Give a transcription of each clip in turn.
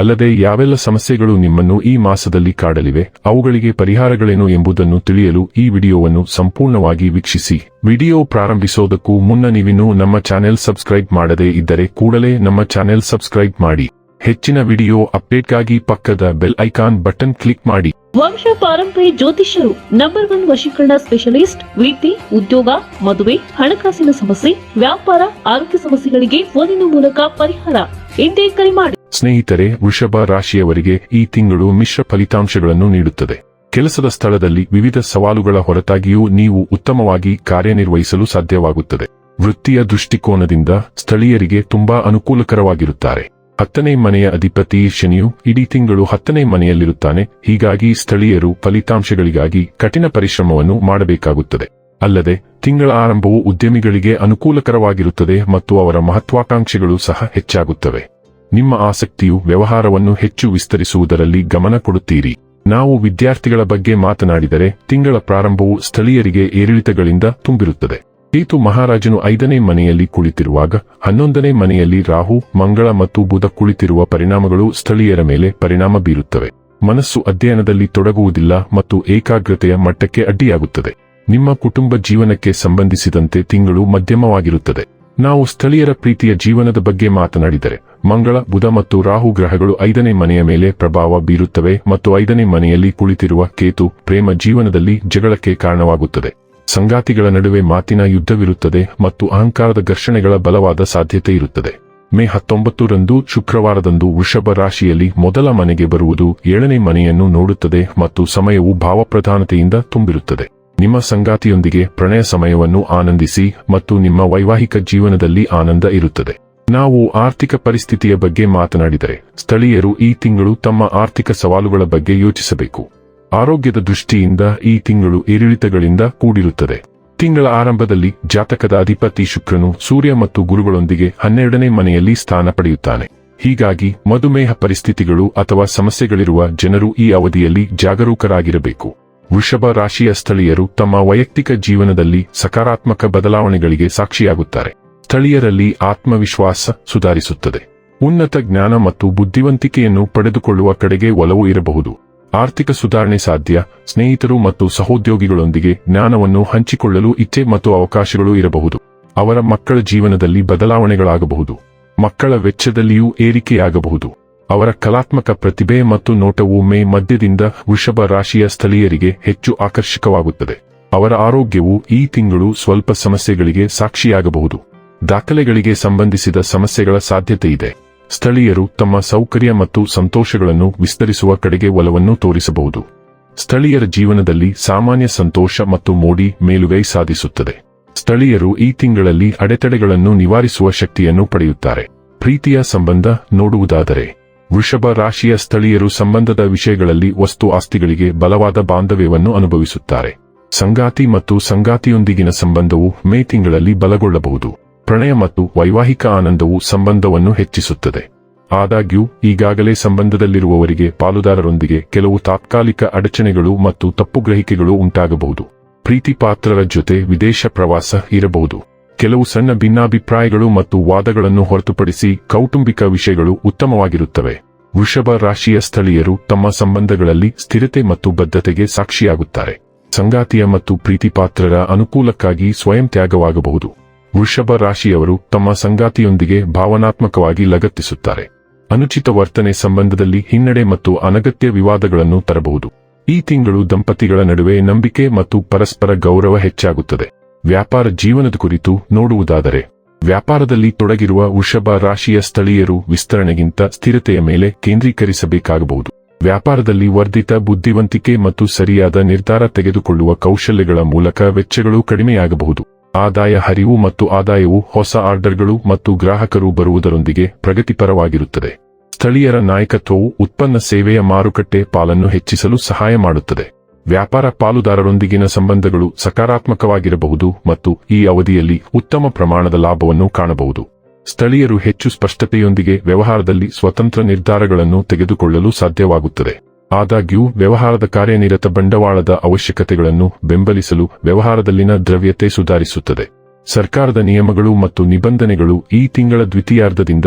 ಅಲ್ಲದೆ ಯಾವೆಲ್ಲ ಸಮಸ್ಯೆಗಳು ನಿಮ್ಮನ್ನು ಈ ಮಾಸದಲ್ಲಿ ಕಾಡಲಿವೆ, ಅವುಗಳಿಗೆ ಪರಿಹಾರಗಳೇನು ಎಂಬುದನ್ನು ತಿಳಿಯಲು ಈ ವಿಡಿಯೋವನ್ನು ಸಂಪೂರ್ಣವಾಗಿ ವೀಕ್ಷಿಸಿ. ವಿಡಿಯೋ ಪ್ರಾರಂಭಿಸೋದಕ್ಕೂ ಮುನ್ನ ನೀವಿನ್ನೂ ನಮ್ಮ ಚಾನೆಲ್ ಸಬ್ಸ್ಕ್ರೈಬ್ ಮಾಡದೇ ಇದ್ದರೆ ಕೂಡಲೇ ನಮ್ಮ ಚಾನೆಲ್ ಸಬ್ಸ್ಕ್ರೈಬ್ ಮಾಡಿ. ಹೆಚ್ಚಿನ ವಿಡಿಯೋ ಅಪ್ಡೇಟ್ಗಾಗಿ ಪಕ್ಕದ ಬೆಲ್ ಐಕಾನ್ ಬಟನ್ ಕ್ಲಿಕ್ ಮಾಡಿ. ವಂಶ ಪಾರಂಪರ್ಯ ಜ್ಯೋತಿಷ್ಯರು ನಂಬರ್ ಒನ್ ವಶೀಕರಣ ಸ್ಪೆಷಲಿಸ್ಟ್ ವೃತ್ತಿ ಉದ್ಯೋಗ, ಮದುವೆ, ಹಣಕಾಸಿನ ಸಮಸ್ಯೆ, ವ್ಯಾಪಾರ, ಆರೋಗ್ಯ ಸಮಸ್ಯೆಗಳಿಗೆ ಫೋನಿನ ಮೂಲಕ ಪರಿಹಾರ ಎಂದೇ ಕರೆ ಮಾಡಿ. ಸ್ನೇಹಿತರೆ, ವೃಷಭ ರಾಶಿಯವರಿಗೆ ಈ ತಿಂಗಳು ಮಿಶ್ರ ಫಲಿತಾಂಶಗಳನ್ನು ನೀಡುತ್ತದೆ. ಕೆಲಸದ ಸ್ಥಳದಲ್ಲಿ ವಿವಿಧ ಸವಾಲುಗಳ ಹೊರತಾಗಿಯೂ ನೀವು ಉತ್ತಮವಾಗಿ ಕಾರ್ಯನಿರ್ವಹಿಸಲು ಸಾಧ್ಯವಾಗುತ್ತದೆ. ವೃತ್ತಿಯ ದೃಷ್ಟಿಕೋನದಿಂದ ಸ್ಥಳೀಯರಿಗೆ ತುಂಬಾ ಅನುಕೂಲಕರವಾಗಿರುತ್ತಾರೆ. ಹತ್ತನೇ ಮನೆಯ ಅಧಿಪತಿ ಶನಿಯು ಇಡೀ ತಿಂಗಳು ಹತ್ತನೇ ಮನೆಯಲ್ಲಿರುತ್ತಾನೆ. ಹೀಗಾಗಿ ಸ್ಥಳೀಯರು ಫಲಿತಾಂಶಗಳಿಗಾಗಿ ಕಠಿಣ ಪರಿಶ್ರಮವನ್ನು ಮಾಡಬೇಕಾಗುತ್ತದೆ. ಅಲ್ಲದೆ, ತಿಂಗಳ ಆರಂಭವು ಉದ್ಯಮಿಗಳಿಗೆ ಅನುಕೂಲಕರವಾಗಿರುತ್ತದೆ ಮತ್ತು ಅವರ ಮಹತ್ವಾಕಾಂಕ್ಷೆಗಳು ಸಹ ಹೆಚ್ಚಾಗುತ್ತವೆ. ನಿಮ್ಮ ಆಸಕ್ತಿಯು ವ್ಯವಹಾರವನ್ನು ಹೆಚ್ಚು ವಿಸ್ತರಿಸುವುದರಲ್ಲಿ ಗಮನ ಕೊಡುತ್ತೀರಿ. ನಾವು ವಿದ್ಯಾರ್ಥಿಗಳ ಬಗ್ಗೆ ಮಾತನಾಡಿದರೆ, ತಿಂಗಳ ಪ್ರಾರಂಭವು ಸ್ಥಳೀಯರಿಗೆ ಏರಿಳಿತಗಳಿಂದ ತುಂಬಿರುತ್ತದೆ. ಕೇತು ಮಹಾರಾಜನು ಐದನೇ ಮನೆಯಲ್ಲಿ ಕುಳಿತಿರುವಾಗ, ಹನ್ನೊಂದನೇ ಮನೆಯಲ್ಲಿ ರಾಹು, ಮಂಗಳ ಮತ್ತು ಬುಧ ಕುಳಿತಿರುವ ಪರಿಣಾಮಗಳು ಸ್ಥಳೀಯರ ಮೇಲೆ ಪರಿಣಾಮ ಬೀರುತ್ತವೆ. ಮನಸ್ಸು ಅಧ್ಯಯನದಲ್ಲಿ ತೊಡಗುವುದಿಲ್ಲ ಮತ್ತು ಏಕಾಗ್ರತೆಯ ಮಟ್ಟಕ್ಕೆ ಅಡ್ಡಿಯಾಗುತ್ತದೆ. ನಿಮ್ಮ ಕುಟುಂಬ ಜೀವನಕ್ಕೆ ಸಂಬಂಧಿಸಿದಂತೆ ತಿಂಗಳು ಮಧ್ಯಮವಾಗಿರುತ್ತದೆ. ನಾವು ಸ್ಥಳೀಯರ ಪ್ರೀತಿಯ ಜೀವನದ ಬಗ್ಗೆ ಮಾತನಾಡಿದರೆ, ಮಂಗಳ, ಬುಧ ಮತ್ತು ರಾಹು ಗ್ರಹಗಳು ಐದನೇ ಮನೆಯ ಮೇಲೆ ಪ್ರಭಾವ ಬೀರುತ್ತವೆ ಮತ್ತು ಐದನೇ ಮನೆಯಲ್ಲಿ ಕುಳಿತಿರುವ ಕೇತು ಪ್ರೇಮ ಜೀವನದಲ್ಲಿ ಜಗಳಕ್ಕೆ ಕಾರಣವಾಗುತ್ತದೆ. ಸಂಗಾತಿಗಳ ನಡುವೆ ಮಾತಿನ ಯುದ್ಧವಿರುತ್ತದೆ ಮತ್ತು ಅಹಂಕಾರದ ಘರ್ಷಣೆಗಳ ಬಲವಾದ ಸಾಧ್ಯತೆ ಇರುತ್ತದೆ. ಮೇ ಹತ್ತೊಂಬತ್ತರಂದು ಶುಕ್ರವಾರದಂದು ವೃಷಭ ರಾಶಿಯಲ್ಲಿ ಮೊದಲ ಮನೆಗೆ ಬರುವುದು ಏಳನೇ ಮನೆಯನ್ನು ನೋಡುತ್ತದೆ ಮತ್ತು ಸಮಯವು ಭಾವಪ್ರಧಾನತೆಯಿಂದ ತುಂಬಿರುತ್ತದೆ. ನಿಮ್ಮ ಸಂಗಾತಿಯೊಂದಿಗೆ ಪ್ರಣಯ ಸಮಯವನ್ನು ಆನಂದಿಸಿ ಮತ್ತು ನಿಮ್ಮ ವೈವಾಹಿಕ ಜೀವನದಲ್ಲಿ ಆನಂದ ಇರುತ್ತದೆ. ನಾವು ಆರ್ಥಿಕ ಪರಿಸ್ಥಿತಿಯ ಬಗ್ಗೆ ಮಾತನಾಡಿದರೆ ಸ್ಥಳೀಯರು ಈ ತಿಂಗಳು ತಮ್ಮ ಆರ್ಥಿಕ ಸವಾಲುಗಳ ಬಗ್ಗೆ ಯೋಚಿಸಬೇಕು. ಆರೋಗ್ಯದ ದೃಷ್ಟಿಯಿಂದ ಈ ತಿಂಗಳು ಏರಿಳಿತಗಳಿಂದ ಕೂಡಿರುತ್ತದೆ. ತಿಂಗಳ ಆರಂಭದಲ್ಲಿ ಜಾತಕದ ಅಧಿಪತಿ ಶುಕ್ರನು ಸೂರ್ಯ ಮತ್ತು ಗುರುಗಳೊಂದಿಗೆ ಹನ್ನೆರಡನೇ ಮನೆಯಲ್ಲಿ ಸ್ಥಾನ ಪಡೆಯುತ್ತಾನೆ. ಹೀಗಾಗಿ ಮಧುಮೇಹ ಪರಿಸ್ಥಿತಿಗಳು ಅಥವಾ ಸಮಸ್ಯೆಗಳಿರುವ ಜನರು ಈ ಅವಧಿಯಲ್ಲಿ ಜಾಗರೂಕರಾಗಿರಬೇಕು. ವೃಷಭ ರಾಶಿಯ ಸ್ಥಳೀಯರು ತಮ್ಮ ವೈಯಕ್ತಿಕ ಜೀವನದಲ್ಲಿ ಸಕಾರಾತ್ಮಕ ಬದಲಾವಣೆಗಳಿಗೆ ಸಾಕ್ಷಿಯಾಗುತ್ತಾರೆ. ಸ್ಥಳೀಯರಲ್ಲಿ ಆತ್ಮವಿಶ್ವಾಸ ಸುಧಾರಿಸುತ್ತದೆ. ಉನ್ನತ ಜ್ಞಾನ ಮತ್ತು ಬುದ್ಧಿವಂತಿಕೆಯನ್ನು ಪಡೆದುಕೊಳ್ಳುವ ಕಡೆಗೆ ಒಲವು ಇರಬಹುದು. ಆರ್ಥಿಕ ಸುಧಾರಣೆ ಸಾಧ್ಯ, ಸ್ನೇಹಿತರು ಮತ್ತು ಸಹೋದ್ಯೋಗಿಗಳೊಂದಿಗೆ ಜ್ಞಾನವನ್ನು ಹಂಚಿಕೊಳ್ಳಲು ಇಚ್ಛೆ ಮತ್ತು ಅವಕಾಶಗಳು ಇರಬಹುದು. ಅವರ ಮಕ್ಕಳ ಜೀವನದಲ್ಲಿ ಬದಲಾವಣೆಗಳಾಗಬಹುದು. ಮಕ್ಕಳ ವೆಚ್ಚದಲ್ಲಿಯೂ ಏರಿಕೆಯಾಗಬಹುದು. ಅವರ ಕಲಾತ್ಮಕ ಪ್ರತಿಭೆ ಮತ್ತು ನೋಟವು ಮೇ ಮಧ್ಯದಿಂದ ವೃಷಭ ರಾಶಿಯ ಸ್ಥಳೀಯರಿಗೆ ಹೆಚ್ಚು ಆಕರ್ಷಕವಾಗುತ್ತದೆ. ಅವರ ಆರೋಗ್ಯವು ಈ ತಿಂಗಳು ಸ್ವಲ್ಪ ಸಮಸ್ಯೆಗಳಿಗೆ ಸಾಕ್ಷಿಯಾಗಬಹುದು. ದಾಖಲೆಗಳಿಗೆ ಸಂಬಂಧಿಸಿದ ಸಮಸ್ಯೆಗಳ ಸಾಧ್ಯತೆ ಇದೆ. ಸ್ಥಳೀಯರು ತಮ್ಮ ಸೌಕರ್ಯ ಮತ್ತು ಸಂತೋಷಗಳನ್ನು ವಿಸ್ತರಿಸುವ ಕಡೆಗೆ ಒಲವನ್ನು ತೋರಿಸಬಹುದು. ಸ್ಥಳೀಯರ ಜೀವನದಲ್ಲಿ ಸಾಮಾನ್ಯ ಸಂತೋಷ ಮತ್ತು ಮೋಡಿ ಮೇಲುಗೈ ಸಾಧಿಸುತ್ತದೆ. ಸ್ಥಳೀಯರು ಈ ತಿಂಗಳಲ್ಲಿ ಅಡೆತಡೆಗಳನ್ನು ನಿವಾರಿಸುವ ಶಕ್ತಿಯನ್ನು ಪಡೆಯುತ್ತಾರೆ. ಪ್ರೀತಿಯ ಸಂಬಂಧ ನೋಡುವುದಾದರೆ, ವೃಷಭ ರಾಶಿಯ ಸ್ಥಳೀಯರು ಸಂಬಂಧದ ವಿಷಯಗಳಲ್ಲಿ ವಸ್ತು ಆಸ್ತಿಗಳಿಗೆ ಬಲವಾದ ಬಾಂಧವ್ಯವನ್ನು ಅನುಭವಿಸುತ್ತಾರೆ. ಸಂಗಾತಿ ಮತ್ತು ಸಂಗಾತಿಯೊಂದಿಗಿನ ಸಂಬಂಧವು ಮೇ ತಿಂಗಳಲ್ಲಿ ಬಲಗೊಳ್ಳಬಹುದು. ಪ್ರಣಯ ಮತ್ತು ವೈವಾಹಿಕ ಆನಂದವು ಸಂಬಂಧವನ್ನು ಹೆಚ್ಚಿಸುತ್ತದೆ. ಆದಾಗ್ಯೂ, ಈಗಾಗಲೇ ಸಂಬಂಧದಲ್ಲಿರುವವರಿಗೆ ಪಾಲುದಾರರೊಂದಿಗೆ ಕೆಲವು ತಾತ್ಕಾಲಿಕ ಅಡಚಣೆಗಳು ಮತ್ತು ತಪ್ಪುಗ್ರಹಿಕೆಗಳು ಉಂಟಾಗಬಹುದು. ಪ್ರೀತಿಪಾತ್ರರ ಜೊತೆ ವಿದೇಶ ಪ್ರವಾಸ ಇರಬಹುದು. ಕೆಲವು ಸಣ್ಣ ಭಿನ್ನಾಭಿಪ್ರಾಯಗಳು ಮತ್ತು ವಾದಗಳನ್ನು ಹೊರತುಪಡಿಸಿ ಕೌಟುಂಬಿಕ ವಿಷಯಗಳು ಉತ್ತಮವಾಗಿರುತ್ತವೆ. ವೃಷಭ ರಾಶಿಯ ಸ್ಥಳೀಯರು ತಮ್ಮ ಸಂಬಂಧಗಳಲ್ಲಿ ಸ್ಥಿರತೆ ಮತ್ತು ಬದ್ಧತೆಗೆ ಸಾಕ್ಷಿಯಾಗುತ್ತಾರೆ. ಸಂಗಾತಿಯ ಮತ್ತು ಪ್ರೀತಿಪಾತ್ರರ ಅನುಕೂಲಕ್ಕಾಗಿ ಸ್ವಯಂ ತ್ಯಾಗವಾಗಬಹುದು. ವೃಷಭ ರಾಶಿಯವರು ತಮ್ಮ ಸಂಗಾತಿಯೊಂದಿಗೆ ಭಾವನಾತ್ಮಕವಾಗಿ ಲಗತ್ತಿಸುತ್ತಾರೆ. ಅನುಚಿತ ವರ್ತನೆ ಸಂಬಂಧದಲ್ಲಿ ಹಿನ್ನಡೆ ಮತ್ತು ಅನಗತ್ಯ ವಿವಾದಗಳನ್ನು ತರಬಹುದು. ಈ ತಿಂಗಳು ದಂಪತಿಗಳ ನಡುವೆ ನಂಬಿಕೆ ಮತ್ತು ಪರಸ್ಪರ ಗೌರವ ಹೆಚ್ಚಾಗುತ್ತದೆ. ವ್ಯಾಪಾರ ಜೀವನದ ಕುರಿತು ನೋಡುವುದಾದರೆ, ವ್ಯಾಪಾರದಲ್ಲಿ ತೊಡಗಿರುವ ವೃಷಭ ರಾಶಿಯ ಸ್ಥಳೀಯರು ವಿಸ್ತರಣೆಗಿಂತ ಸ್ಥಿರತೆಯ ಮೇಲೆ ಕೇಂದ್ರೀಕರಿಸಬೇಕಾಗಬಹುದು. ವ್ಯಾಪಾರದಲ್ಲಿ ವರ್ಧಿತ ಬುದ್ಧಿವಂತಿಕೆ ಮತ್ತು ಸರಿಯಾದ ನಿರ್ಧಾರ ತೆಗೆದುಕೊಳ್ಳುವ ಕೌಶಲ್ಯಗಳ ಮೂಲಕ ವೆಚ್ಚಗಳು ಕಡಿಮೆಯಾಗಬಹುದು. ಆದಾಯ ಹರಿವು ಮತ್ತು ಆದಾಯವು ಹೊಸ ಆರ್ಡರ್ಗಳು ಮತ್ತು ಗ್ರಾಹಕರು ಬರುವುದರೊಂದಿಗೆ ಪ್ರಗತಿಪರವಾಗಿರುತ್ತದೆ. ಸ್ಥಳೀಯರ ನಾಯಕತ್ವವು ಉತ್ಪನ್ನ ಸೇವೆಯ ಮಾರುಕಟ್ಟೆ ಪಾಲನ್ನು ಹೆಚ್ಚಿಸಲು ಸಹಾಯ ಮಾಡುತ್ತದೆ. ವ್ಯಾಪಾರ ಪಾಲುದಾರರೊಂದಿಗಿನ ಸಂಬಂಧಗಳು ಸಕಾರಾತ್ಮಕವಾಗಿರಬಹುದು ಮತ್ತು ಈ ಅವಧಿಯಲ್ಲಿ ಉತ್ತಮ ಪ್ರಮಾಣದ ಲಾಭವನ್ನು ಕಾಣಬಹುದು. ಸ್ಥಳೀಯರು ಹೆಚ್ಚು ಸ್ಪಷ್ಟತೆಯೊಂದಿಗೆ ವ್ಯವಹಾರದಲ್ಲಿ ಸ್ವತಂತ್ರ ನಿರ್ಧಾರಗಳನ್ನು ತೆಗೆದುಕೊಳ್ಳಲು ಸಾಧ್ಯವಾಗುತ್ತದೆ. ಆದಾಗ್ಯೂ, ವ್ಯವಹಾರದ ಕಾರ್ಯನಿರತ ಬಂಡವಾಳದ ಅವಶ್ಯಕತೆಗಳನ್ನು ಬೆಂಬಲಿಸಲು ವ್ಯವಹಾರದಲ್ಲಿನ ದ್ರವ್ಯತೆ ಸುಧಾರಿಸುತ್ತದೆ. ಸರ್ಕಾರದ ನಿಯಮಗಳು ಮತ್ತು ನಿಬಂಧನೆಗಳು ಈ ತಿಂಗಳ ದ್ವಿತೀಯಾರ್ಧದಿಂದ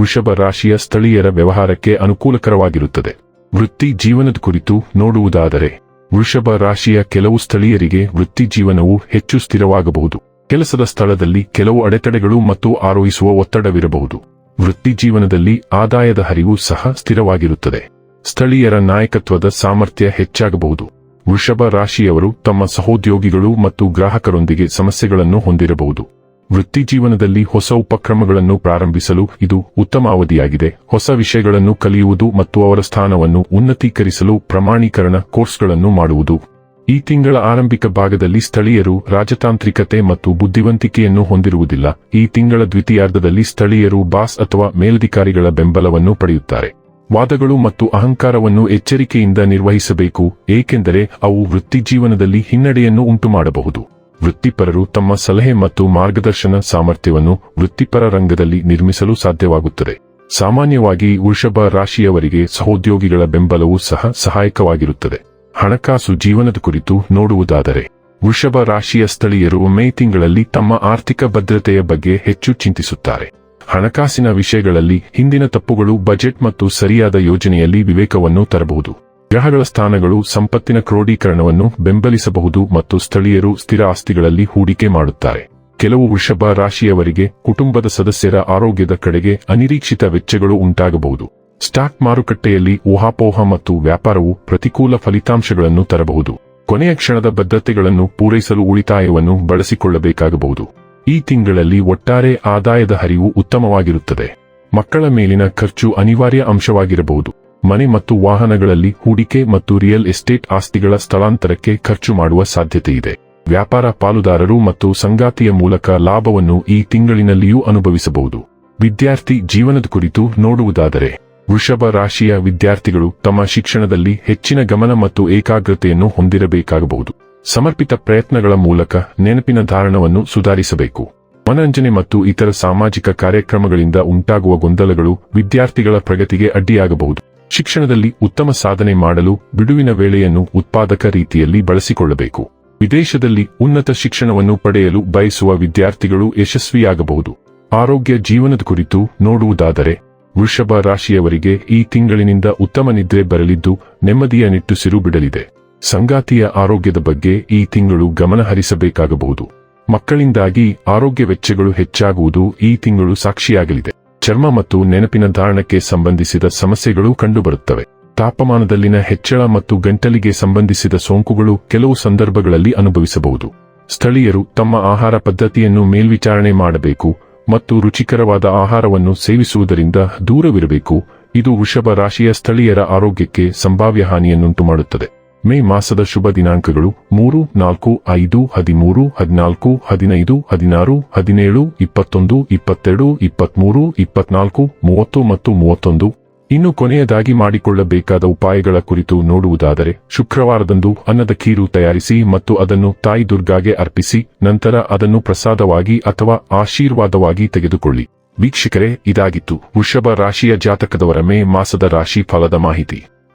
ವೃಷಭ ರಾಶಿಯ ಸ್ಥಳೀಯರ ವ್ಯವಹಾರಕ್ಕೆ ಅನುಕೂಲಕರವಾಗಿರುತ್ತದೆ. ವೃತ್ತಿ ಜೀವನದ ಕುರಿತು ನೋಡುವುದಾದರೆ, ವೃಷಭ ರಾಶಿಯ ಕೆಲವು ಸ್ಥಳೀಯರಿಗೆ ವೃತ್ತಿ ಜೀವನವು ಹೆಚ್ಚು ಸ್ಥಿರವಾಗಬಹುದು. ಕೆಲಸದ ಸ್ಥಳದಲ್ಲಿ ಕೆಲವು ಅಡೆತಡೆಗಳು ಮತ್ತು ಆರೋಹಿಸುವ ಒತ್ತಡವಿರಬಹುದು. ವೃತ್ತಿ ಜೀವನದಲ್ಲಿ ಆದಾಯದ ಹರಿವು ಸಹ ಸ್ಥಿರವಾಗಿರುತ್ತದೆ. ಸ್ಥಳೀಯರ ನಾಯಕತ್ವದ ಸಾಮರ್ಥ್ಯ ಹೆಚ್ಚಾಗಬಹುದು. ವೃಷಭ ರಾಶಿಯವರು ತಮ್ಮ ಸಹೋದ್ಯೋಗಿಗಳು ಮತ್ತು ಗ್ರಾಹಕರೊಂದಿಗೆ ಸಮಸ್ಯೆಗಳನ್ನು ಹೊಂದಿರಬಹುದು. ವೃತ್ತಿ ಜೀವನದಲ್ಲಿ ಹೊಸ ಉಪಕ್ರಮಗಳನ್ನು ಪ್ರಾರಂಭಿಸಲು ಇದು ಉತ್ತಮ ಅವಧಿಯಾಗಿದೆ. ಹೊಸ ವಿಷಯಗಳನ್ನು ಕಲಿಯುವುದು ಮತ್ತು ಅವರ ಸ್ಥಾನವನ್ನು ಉನ್ನತೀಕರಿಸಲು ಪ್ರಮಾಣೀಕರಣ ಕೋರ್ಸ್ಗಳನ್ನು ಮಾಡುವುದು. ಈ ತಿಂಗಳ ಆರಂಭಿಕ ಭಾಗದಲ್ಲಿ ಸ್ಥಳೀಯರು ರಾಜತಾಂತ್ರಿಕತೆ ಮತ್ತು ಬುದ್ಧಿವಂತಿಕೆಯನ್ನು ಹೊಂದಿರುವುದಿಲ್ಲ. ಈ ತಿಂಗಳ ದ್ವಿತೀಯಾರ್ಧದಲ್ಲಿ ಸ್ಥಳೀಯರು ಬಾಸ್ ಅಥವಾ ಮೇಲಧಿಕಾರಿಗಳ ಬೆಂಬಲವನ್ನು ಪಡೆಯುತ್ತಾರೆ. ವಾದಗಳು ಮತ್ತು ಅಹಂಕಾರವನ್ನು ಎಚ್ಚರಿಕೆಯಿಂದ ನಿರ್ವಹಿಸಬೇಕು, ಏಕೆಂದರೆ ಅವು ವೃತ್ತಿಜೀವನದಲ್ಲಿ ಹಿನ್ನಡೆಯನ್ನು ಉಂಟುಮಾಡಬಹುದು. ವೃತ್ತಿಪರರು ತಮ್ಮ ಸಲಹೆ ಮತ್ತು ಮಾರ್ಗದರ್ಶನ ಸಾಮರ್ಥ್ಯವನ್ನು ವೃತ್ತಿಪರ ರಂಗದಲ್ಲಿ ನಿರ್ಮಿಸಲು ಸಾಧ್ಯವಾಗುತ್ತದೆ. ಸಾಮಾನ್ಯವಾಗಿ ವೃಷಭ ರಾಶಿಯವರಿಗೆ ಸಹೋದ್ಯೋಗಿಗಳ ಬೆಂಬಲವೂ ಸಹ ಸಹಾಯಕವಾಗಿರುತ್ತದೆ. ಹಣಕಾಸು ಜೀವನದ ಕುರಿತು ನೋಡುವುದಾದರೆ, ವೃಷಭ ರಾಶಿಯ ಸ್ಥಳೀಯರು ಮೇ ತಿಂಗಳಲ್ಲಿ ತಮ್ಮ ಆರ್ಥಿಕ ಭದ್ರತೆಯ ಬಗ್ಗೆ ಹೆಚ್ಚು ಚಿಂತಿಸುತ್ತಾರೆ. ಹಣಕಾಸಿನ ವಿಷಯಗಳಲ್ಲಿ ಹಿಂದಿನ ತಪ್ಪುಗಳು ಬಜೆಟ್ ಮತ್ತು ಸರಿಯಾದ ಯೋಜನೆಯಲ್ಲಿ ವಿವೇಕವನ್ನು ತರಬಹುದು. ಗ್ರಹಗಳ ಸ್ಥಾನಗಳು ಸಂಪತ್ತಿನ ಕ್ರೋಢೀಕರಣವನ್ನು ಬೆಂಬಲಿಸಬಹುದು ಮತ್ತು ಸ್ಥಳೀಯರು ಸ್ಥಿರ ಆಸ್ತಿಗಳಲ್ಲಿ ಹೂಡಿಕೆ ಮಾಡುತ್ತಾರೆ. ಕೆಲವು ವೃಷಭ ರಾಶಿಯವರಿಗೆ ಕುಟುಂಬದ ಸದಸ್ಯರ ಆರೋಗ್ಯದ ಕಡೆಗೆ ಅನಿರೀಕ್ಷಿತ ವೆಚ್ಚಗಳು ಉಂಟಾಗಬಹುದು. ಸ್ಟಾಕ್ ಮಾರುಕಟ್ಟೆಯಲ್ಲಿ ಊಹಾಪೋಹ ಮತ್ತು ವ್ಯಾಪಾರವು ಪ್ರತಿಕೂಲ ಫಲಿತಾಂಶಗಳನ್ನು ತರಬಹುದು. ಕೊನೆಯ ಕ್ಷಣದ ಬದ್ಧತೆಗಳನ್ನು ಪೂರೈಸಲು ಉಳಿತಾಯವನ್ನು ಬಳಸಿಕೊಳ್ಳಬೇಕಾಗಬಹುದು. ಈ ತಿಂಗಳಲ್ಲಿ ಒಟ್ಟಾರೆ ಆದಾಯದ ಹರಿವು ಉತ್ತಮವಾಗಿರುತ್ತದೆ. ಮಕ್ಕಳ ಮೇಲಿನ ಖರ್ಚು ಅನಿವಾರ್ಯ ಅಂಶವಾಗಿರಬಹುದು. ಮನೆ ಮತ್ತು ವಾಹನಗಳಲ್ಲಿ ಹೂಡಿಕೆ ಮತ್ತು ರಿಯಲ್ ಎಸ್ಟೇಟ್ ಆಸ್ತಿಗಳ ಸ್ಥಳಾಂತರಕ್ಕೆ ಖರ್ಚು ಮಾಡುವ ಸಾಧ್ಯತೆಯಿದೆ. ವ್ಯಾಪಾರ ಪಾಲುದಾರರು ಮತ್ತು ಸಂಗಾತಿಯ ಮೂಲಕ ಲಾಭವನ್ನು ಈ ತಿಂಗಳಿನಲ್ಲಿಯೂ ಅನುಭವಿಸಬಹುದು. ವಿದ್ಯಾರ್ಥಿ ಜೀವನದ ಕುರಿತು ನೋಡುವುದಾದರೆ, ವೃಷಭ ರಾಶಿಯ ವಿದ್ಯಾರ್ಥಿಗಳು ತಮ್ಮ ಶಿಕ್ಷಣದಲ್ಲಿ ಹೆಚ್ಚಿನ ಗಮನ ಮತ್ತು ಏಕಾಗ್ರತೆಯನ್ನು ಹೊಂದಿರಬೇಕಾಗಬಹುದು. ಸಮರ್ಪಿತ ಪ್ರಯತ್ನಗಳ ಮೂಲಕ ನೆನಪಿನ ಧಾರಣವನ್ನು ಸುಧಾರಿಸಬೇಕು. ಮನರಂಜನೆ ಮತ್ತು ಇತರ ಸಾಮಾಜಿಕ ಕಾರ್ಯಕ್ರಮಗಳಿಂದ ಉಂಟಾಗುವ ಗೊಂದಲಗಳು ವಿದ್ಯಾರ್ಥಿಗಳ ಪ್ರಗತಿಗೆ ಅಡ್ಡಿಯಾಗಬಹುದು. ಶಿಕ್ಷಣದಲ್ಲಿ ಉತ್ತಮ ಸಾಧನೆ ಮಾಡಲು ಬಿಡುವಿನ ವೇಳೆಯನ್ನು ಉತ್ಪಾದಕ ರೀತಿಯಲ್ಲಿ ಬಳಸಿಕೊಳ್ಳಬೇಕು. ವಿದೇಶದಲ್ಲಿ ಉನ್ನತ ಶಿಕ್ಷಣವನ್ನು ಪಡೆಯಲು ಬಯಸುವ ವಿದ್ಯಾರ್ಥಿಗಳು ಯಶಸ್ವಿಯಾಗಬಹುದು. ಆರೋಗ್ಯ ಜೀವನದ ಕುರಿತು ನೋಡುವುದಾದರೆ, ವೃಷಭ ರಾಶಿಯವರಿಗೆ ಈ ತಿಂಗಳಿನಿಂದ ಉತ್ತಮ ನಿದ್ರೆ ಬರಲಿದ್ದು ನೆಮ್ಮದಿಯ ನಿಟ್ಟುಸಿರು ಬಿಡಲಿದೆ. ಸಂಗಾತಿಯ ಆರೋಗ್ಯದ ಬಗ್ಗೆ ಈ ತಿಂಗಳು ಗಮನ ಹರಿಸಬೇಕಾಗಬಹುದು ಮಕ್ಕಳಿಂದಾಗಿ ಆರೋಗ್ಯ ವೆಚ್ಚಗಳು ಹೆಚ್ಚಾಗುವುದು ಈ ತಿಂಗಳು ಸಾಕ್ಷಿಯಾಗಲಿದೆ. ಚರ್ಮ ಮತ್ತು ನೆನಪಿನ ಧಾರಣಕ್ಕೆ ಸಂಬಂಧಿಸಿದ ಸಮಸ್ಯೆಗಳು ಕಂಡುಬರುತ್ತವೆ. ತಾಪಮಾನದಲ್ಲಿನ ಹೆಚ್ಚಳ ಮತ್ತು ಗಂಟಲಿಗೆ ಸಂಬಂಧಿಸಿದ ಸೋಂಕುಗಳು ಕೆಲವು ಸಂದರ್ಭಗಳಲ್ಲಿ ಅನುಭವಿಸಬಹುದು. ಸ್ಥಳೀಯರು ತಮ್ಮ ಆಹಾರ ಪದ್ಧತಿಯನ್ನು ಮೇಲ್ವಿಚಾರಣೆ ಮಾಡಬೇಕು ಮತ್ತು ರುಚಿಕರವಾದ ಆಹಾರವನ್ನು ಸೇವಿಸುವುದರಿಂದ ದೂರವಿರಬೇಕು. ಇದು ವೃಷಭ ರಾಶಿಯ ಸ್ಥಳೀಯರ ಆರೋಗ್ಯಕ್ಕೆ ಸಂಭಾವ್ಯ ಹಾನಿಯನ್ನುಂಟು ಮಾಡುತ್ತದೆ ಮೇ ಮಾಸದ ಶುಭ ದಿನಾಂಕಗಳು ಮೂರು, ನಾಲ್ಕು, ಐದು, ಹದಿಮೂರು, ಹದಿನಾಲ್ಕು, ಹದಿನೈದು, ಹದಿನಾರು, ಹದಿನೇಳು, ಇಪ್ಪತ್ತೊಂದು, ಇಪ್ಪತ್ತೆರಡು, ಇಪ್ಪತ್ಮೂರು, ಇಪ್ಪತ್ನಾಲ್ಕು, ಮೂವತ್ತು ಮತ್ತು ಮೂವತ್ತೊಂದು. ಇನ್ನು ಕೊನೆಯದಾಗಿ ಮಾಡಿಕೊಳ್ಳಬೇಕಾದ ಉಪಾಯಗಳ ಕುರಿತು ನೋಡುವುದಾದರೆ, ಶುಕ್ರವಾರದಂದು ಅನ್ನದ ಖೀರು ತಯಾರಿಸಿ ಮತ್ತು ಅದನ್ನು ತಾಯಿ ದುರ್ಗಾಗೆ ಅರ್ಪಿಸಿ, ನಂತರ ಅದನ್ನು ಪ್ರಸಾದವಾಗಿ ಅಥವಾ ಆಶೀರ್ವಾದವಾಗಿ ತೆಗೆದುಕೊಳ್ಳಿ. ವೀಕ್ಷಕರೇ, ಇದಾಗಿತ್ತು. ವೃಷಭ ರಾಶಿಯ ಜಾತಕದವರ ಮೇ ಮಾಸದ ರಾಶಿ ಫಲದ ಮಾಹಿತಿ.